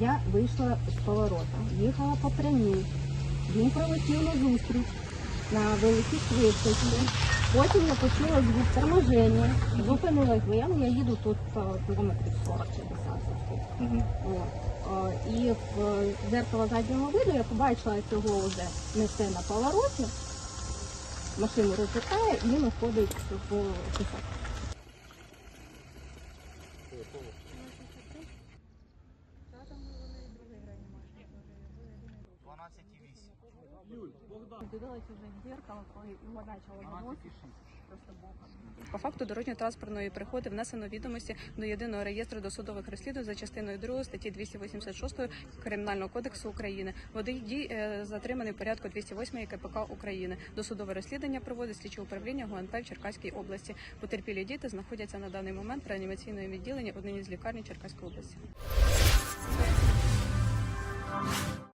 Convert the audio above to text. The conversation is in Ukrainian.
Я вийшла з поворота, їхала по прямій. Він пролетів на зустріч на великій швидкості. Потім я почула звук торможення, зупинилась, бо я, я їду тут е, кілометрів 40 чи 50. Мгм. От. Е, І в е, дзеркало заднього виду я побачила, як його вже несе на повороті. Машину розвертає і він уходить в писак. Дивилася вже в дзеркало, коли його почало виносити. По факту дорожньо-транспортної пригоди внесено відомості до єдиного реєстру досудових розслідувань за частиною 2 статті 286 Кримінального кодексу України. Водій е, затриманий в порядку 208 КПК України. Досудове розслідування проводить слідче управління ГУНП в Черкаській області. Потерпілі діти знаходяться на даний момент в реанімаційному відділенні однієї з лікарні Черкаської області.